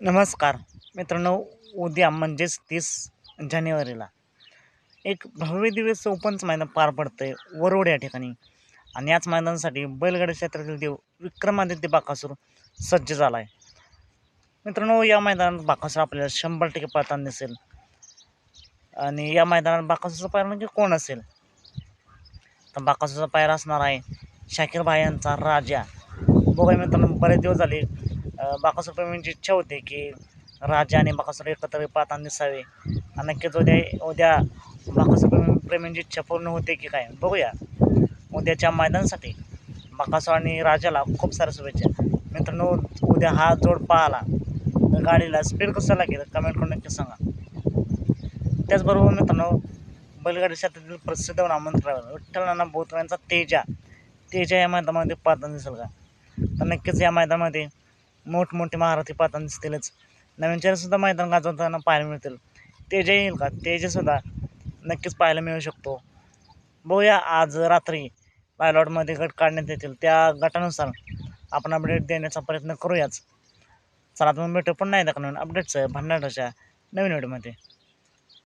नमस्कार. मित्रांनो उद्या म्हणजेच तीस जानेवारीला एक भव्य दिवस ओपनच मैदान पार पडतं आहे वरोड या ठिकाणी. आणि याच मैदानासाठी बैलगाडी क्षेत्रातील देव विक्रमादित्य बाकासूर सज्ज झाला आहे मित्रांनो या मैदानात बाकासूर आपल्याला शंभर टक्के पळताना दिसेल. आणि या मैदानात बाकासूरचा पायर म्हणजे कोण असेल? तर बाकासूरचा पायरा असणार आहे शाकीर भाई यांचा राजा. बघा मित्रांनो बरेच दिवस झाले अं, बाकासूर प्रेमींची इच्छा होती की राजा आणि बाकासूर एकत्र पाहताना दिसावे. आणि नक्कीच उद्या उद्या बाकासूर प्रेमी प्रेमींची इच्छा पूर्ण होते की काय? बघूया. उद्याच्या मैदानासाठी बाकासूर आणि राजाला खूप साऱ्या शुभेच्छा. मित्रांनो उद्या हा जोड पाहाला. तर गाडीला स्पीड कसं लागेल कमेंट करून नक्की सांगा. त्याचबरोबर मित्रांनो बैलगाडी क्षेत्रातील प्रसिद्ध नामंत्र विठ्ठल नाना यांचा तेजा. तेजा या मैदानामध्ये पाहताना दिसेल का? तर नक्कीच या मैदानामध्ये मोठमोठे महारथी पाहताना दिसतीलच. नवीन चेहरेसुद्धा मैदान गाजवताना पाहायला मिळतील. तेजे येईल का? तेजेसुद्धा नक्कीच पाहायला मिळू शकतो. बघूया आज रात्री पायलॉटमध्ये गट काढण्यात येतील. त्या गटानुसार आपण अपडेट देण्याचा प्रयत्न करूयाच. चला तुम्ही भेटू पण नाही दाखवून अपडेट्स भन्नाटाच्या नवीन व्हिडिओमध्ये